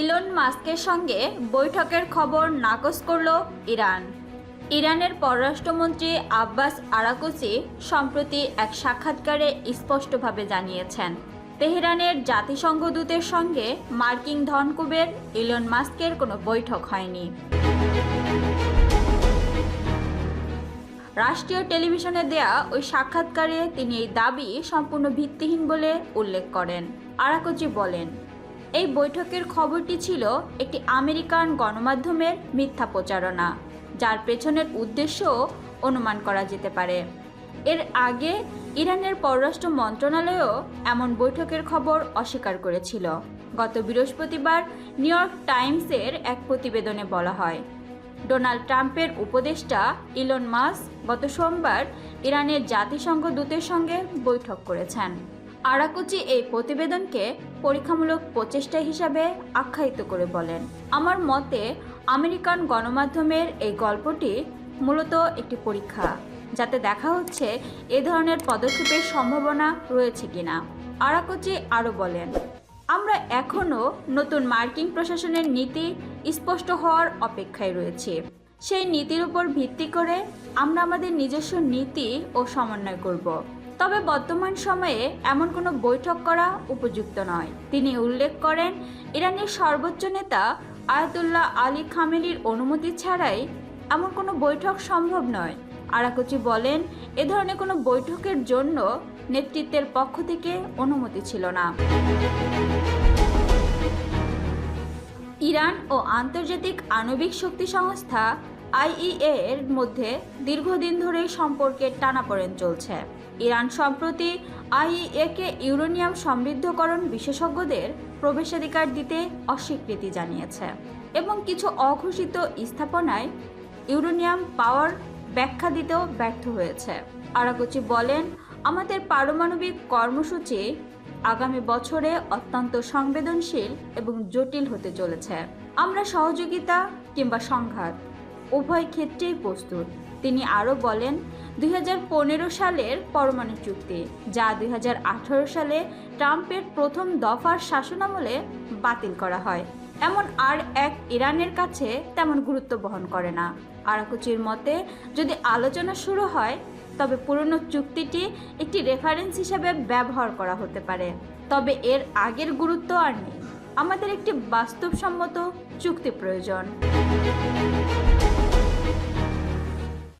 Elon মাস্কের সঙ্গে বৈঠকের খবর নাকচ করল ইরান। ইরানের পররাষ্ট্রমন্ত্রী আব্বাস আরাকুচি সম্প্রতি এক সাক্ষাৎকারে স্পষ্টভাবে জানিয়েছেন, তেহরানের জাতিসংঘ দূতের সঙ্গে মার্কিন ধনকুবের ইলন মাস্কের কোনো বৈঠক হয়নি। রাষ্ট্রীয় টেলিভিশনে দেয়া ওই সাক্ষাৎকারে তিনি এই দাবি সম্পূর্ণ ভিত্তিহীন বলে উল্লেখ করেন। আরাকোচি বলেন এই বৈঠকের খবরটি ছিল একটি আমেরিকান গণমাধ্যমের মিথ্যা প্রচারণা, যার পেছনের উদ্দেশ্যও অনুমান করা যেতে পারে। এর আগে ইরানের পররাষ্ট্র মন্ত্রণালয়ও এমন বৈঠকের খবর অস্বীকার করেছিল। গত বৃহস্পতিবার নিউ ইয়র্ক টাইমসের এক প্রতিবেদনে বলা হয়, ডোনাল্ড ট্রাম্পের উপদেষ্টা ইলন মাস গত সোমবার ইরানের জাতিসংঘ দূতের সঙ্গে বৈঠক করেছেন। আরাকুচি এই প্রতিবেদনকে পরীক্ষামূলক প্রচেষ্টা হিসাবে আখ্যায়িত করে বলেন। আমার মতে, আমেরিকান গণমাধ্যমের এই গল্পটি মূলত একটি পরীক্ষা, যাতে দেখা হচ্ছে এ ধরনের পদক্ষেপের সম্ভাবনা রয়েছে কিনা। আরাকুচি আরও বলেন, আমরা এখনও নতুন মার্কিন প্রশাসনের নীতি স্পষ্ট হওয়ার অপেক্ষায় রয়েছি। সেই নীতির উপর ভিত্তি করে আমরা আমাদের নিজস্ব নীতি ও সমন্বয় করব। তবে বর্তমান সময়ে এমন কোনো বৈঠক করা উপযুক্ত নয়। তিনি উল্লেখ করেন, ইরানের সর্বোচ্চ নেতা আয়াতুল্লাহ আলী খামেলির অনুমতি ছাড়াই এমন কোনো বৈঠক সম্ভব নয়। আরাকুচি বলেন, এ ধরনের কোনো বৈঠকের জন্য নেতৃত্বের পক্ষ থেকে অনুমতি ছিল না। ইরান ও আন্তর্জাতিক আণবিক শক্তি সংস্থা আইইএ এর মধ্যে দীর্ঘদিন ধরেই সম্পর্কের টানাপোড়েন চলছে। ইরান সম্প্রতি আইইএ কে ইউরেনিয়াম সমৃদ্ধকরণ বিশেষজ্ঞদের প্রবেশাধিকার দিতে অস্বীকৃতি জানিয়েছে এবং কিছু অঘোষিত স্থাপনায় ইউরেনিয়াম পাওয়ার ব্যাখ্যা দিতেও ব্যর্থ হয়েছে। আরাকুচি বলেন, আমাদের পারমাণবিক কর্মসূচি আগামী বছরে অত্যন্ত সংবেদনশীল এবং জটিল হতে চলেছে। আমরা সহযোগিতা কিংবা সংঘাত উভয় ক্ষেত্রেই প্রস্তুত। তিনি আরও বলেন, দুই হাজার পনেরো সালের পরমাণু চুক্তি, যা দুই হাজার আঠারো সালে ট্রাম্পের প্রথম দফার শাসনামলে বাতিল করা হয়। এমন আর এক ইরানের কাছে তেমন গুরুত্ব বহন করে না। আরাকুচির মতে, যদি আলোচনা শুরু হয়, তবে পুরনো চুক্তিটি একটি রেফারেন্স হিসাবে ব্যবহার করা হতে পারে। তবে এর আগের গুরুত্ব আর নেই। আমাদের একটি বাস্তবসম্মত চুক্তি প্রয়োজন।